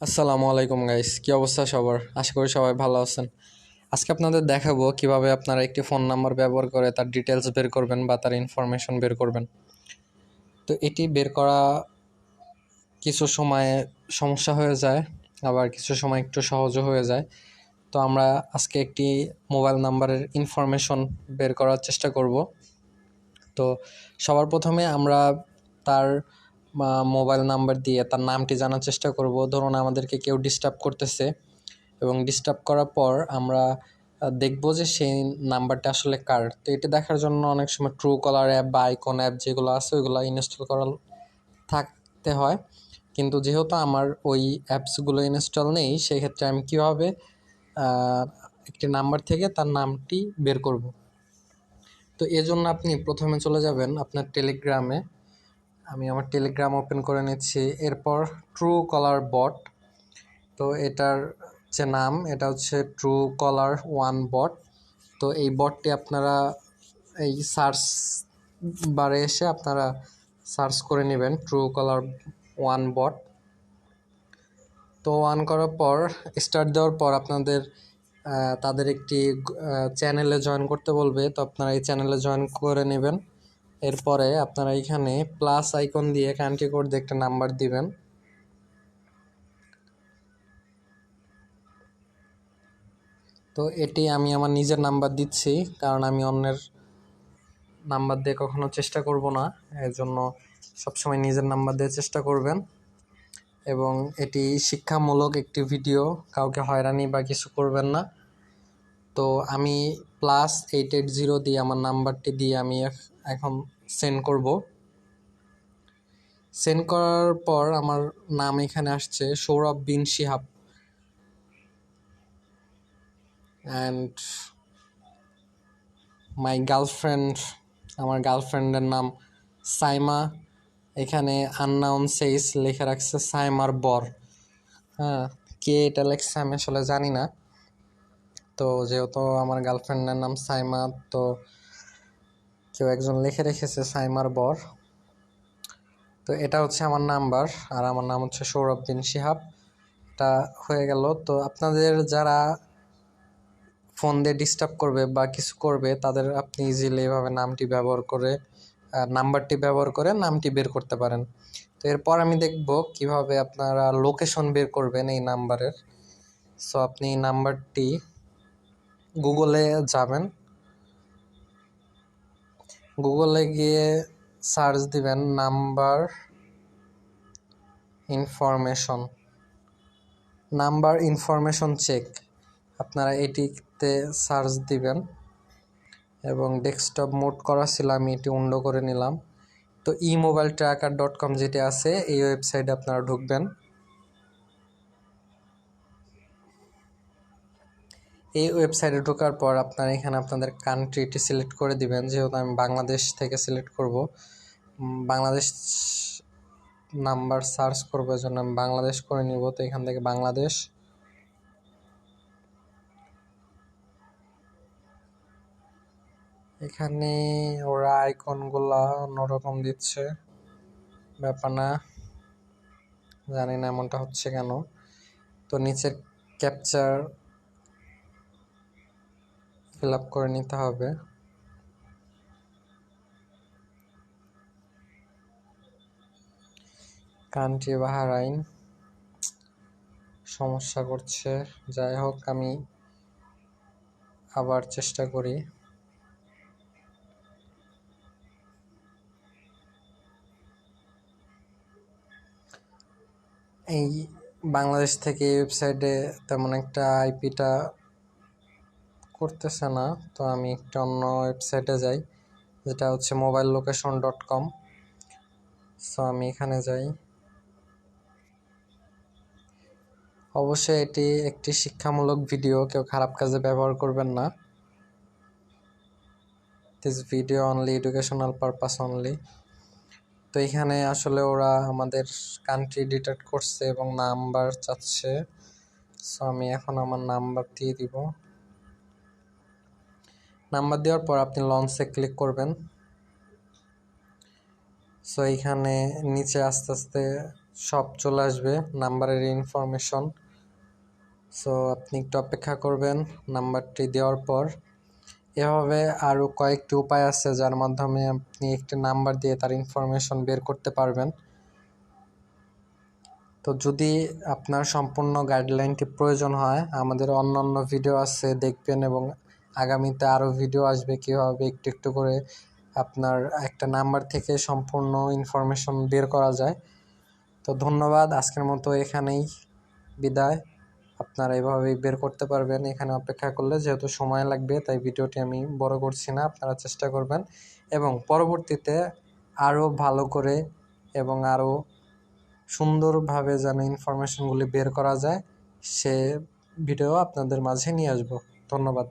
আসসালামু আলাইকুম গাইস কি অবস্থা সবার? আশা করি সবাই ভালো আছেন। আজকে আপনাদের দেখাবো কীভাবে আপনারা একটি ফোন নাম্বার ব্যবহার করে তার ডিটেলস বের করবেন বা তার ইনফরমেশন বের করবেন। তো এটি বের করা কিছু সময় সমস্যা হয়ে যায়, আবার কিছু সময় একটু সহজও হয়ে যায়। তো আমরা আজকে একটি মোবাইল নাম্বারের ইনফরমেশন বের করার চেষ্টা করব। তো সবার প্রথমে আমরা তার মোবাইল নাম্বার দিয়ে তার নামটি জানার চেষ্টা করব। ধরুন আমাদেরকে কেউ ডিস্টার্ব করতেছে এবং ডিস্টার্ব করার পর আমরা দেখব যে সেই নাম্বারটা আসলে কার। তো এটা দেখার জন্য অনেক সময় ট্রু কলার অ্যাপ বা আইকন অ্যাপ যেগুলো আছে, ওইগুলো ইনস্টল করা থাকতে হয়। কিন্তু যেহেতু আমার ওই অ্যাপসগুলো ইনস্টল নেই, সেক্ষেত্রে আমি কীভাবে একটি নাম্বার থেকে তার নামটি বের করব? তো এজন্য আপনি প্রথমে চলে যাবেন আপনার টেলিগ্রামে আমি আমার টেলিগ্রাম ওপেন করে নিচ্ছি। এরপর ট্রু কলার বট তো এটার যে নাম, এটা হচ্ছে ট্রু কলার ওয়ান বট তো এই বটটি আপনারা এই সার্চ বারে এসে আপনারা সার্চ করে নেবেন ট্রু কলার ওয়ান বট তো ওয়ান করার পর স্টার্ট দেওয়ার পর আপনাদের তাদের একটি চ্যানেলে জয়েন করতে বলবে। তো আপনারা এই চ্যানেলে জয়েন করে নেবেন। এরপরে আপনারা এখানে প্লাস আইকন দিয়ে কান্ট্রি কোড একটা নাম্বার দিবেন। তো এটি আমি আমার নিজের নাম্বার দিচ্ছি, কারণ আমি অন্যের নাম্বার দিয়ে কখনো চেষ্টা করব না। এর জন্য সবসময় নিজের নাম্বার দিয়ে চেষ্টা করবেন। এবং এটি শিক্ষামূলক একটি ভিডিও কাউকে হয়রানি বা কিছু করবেন না। তো আমি প্লাস এইট এইট জিরো দিয়ে আমার নাম্বারটি দিয়ে আমি এখন সেন্ড করব। সেন্ড করার পর আমার নাম এখানে আসছে সৌরভ বিন শিহাব। অ্যান্ড মাই গার্লফ্রেন্ড আমার গার্লফ্রেন্ডের নাম সাইমা। এখানে আননাউন সেইস লিখে রাখছে সাইমার বর। হ্যাঁ কে এটা লেখছে আমি আসলে জানি না। তো যেহেতু আমার গার্লফ্রেন্ডের নাম সাইমা, তো কেউ একজন লিখে রেখেছে সাইমার বর। তো এটা হচ্ছে আমার নাম্বার, আর আমার নাম হচ্ছে সৌরভ বিন শিহাব। এটা হয়ে গেল। তো আপনাদের যারা ফোন দিয়ে ডিস্টার্ব করবে বা কিছু করবে, তাদের আপনি ইজিলি এভাবে নামটি ব্যবহার করে নাম্বারটি ব্যবহার করে নামটি বের করতে পারেন। তো এরপর আমি দেখব কীভাবে আপনারা লোকেশন বের করবেন এই নাম্বারের। সো আপনি নাম্বারটি গুগলে যাবেন। গুগলে গিয়ে সার্চ দিবেন number information number information check আপনারা এটিতে সার্চ দিবেন এবং ডেস্কটপ মোড করা ছিল, আমি এটি উন্ড করে নিলাম। তো ই মোবাইল ট্র্যাকার ডট কম যেটি আছে, এই ওয়েবসাইটে আপনারা ঢুকবেন। এই ওয়েবসাইটে ঢোকার পর আপনারা এখানে আপনাদের কান্ট্রিটি সিলেক্ট করে দিবেন। যেহেতু আমি বাংলাদেশ থেকে সিলেক্ট করব বাংলাদেশ নাম্বার সার্চ করব জন্য আমি বাংলাদেশ করে নিব। তো এখান থেকে বাংলাদেশ এখানে ওরা আইকনগুলা অন্যরকম দিচ্ছে। ব্যাপার না, জানি না এমনটা হচ্ছে কেন। তো নিচের ক্যাপচার ফিল করে নিতে হবে। কান্ট্রি বাহারাইন সমস্যা করছে। যাই হোক, আমি আবার চেষ্টা করি। এই বাংলাদেশ থেকে ওয়েবসাইটে তেমন একটা আইপিটা করতেছে না, তো আমি একটা অন্য ওয়েবসাইটে যাই, যেটা হচ্ছে mobile location dot com so আমি এখানে যাই। অবশ্যই এটি একটি শিক্ষামূলক ভিডিও কেউ খারাপ কাজে ব্যবহার করবেন না। This video only educational purpose only তো এখানে আসলে ওরা আমাদের কান্ট্রি ডিটেক্ট করছে এবং নাম্বার চাচ্ছে। সো আমি এখন আমার নাম্বার দিয়ে দিব। নাম্বার দেওয়ার পর আপনি লঞ্চে ক্লিক করবেন। সো এইখানে নিচে আস্তে আস্তে সব চলে আসবে, নাম্বারের ইনফরমেশন সো আপনি একটু অপেক্ষা করবেন নাম্বারটি দেওয়ার পর। এভাবে আরও কয়েকটি উপায় আছে যার মাধ্যমে আপনি একটি নাম্বার দিয়ে তার ইনফরমেশন বের করতে পারবেন। তো যদি আপনার সম্পূর্ণ গাইডলাইনটি প্রয়োজন হয়, আমাদের অন্য অন্য ভিডিও আছে দেখবেন এবং আগামীতে আরও ভিডিও আসবে কীভাবে একটু একটু করে আপনার একটা নাম্বার থেকে সম্পূর্ণ ইনফরমেশন বের করা যায়। তো ধন্যবাদ, আজকের মতো এখানেই বিদায়। আপনারা এভাবেই বের করতে পারবেন, এখানে অপেক্ষা করলে যেহেতু সময় লাগবে, তাই ভিডিওটি আমি বড় করছি না, আপনারা চেষ্টা করবেন। এবং পরবর্তীতে আরও ভালো করে এবং আরও সুন্দরভাবে যেন ইনফরমেশনগুলি বের করা যায়, সে ভিডিও আপনাদের মাঝে নিয়ে আসব। ধন্যবাদ।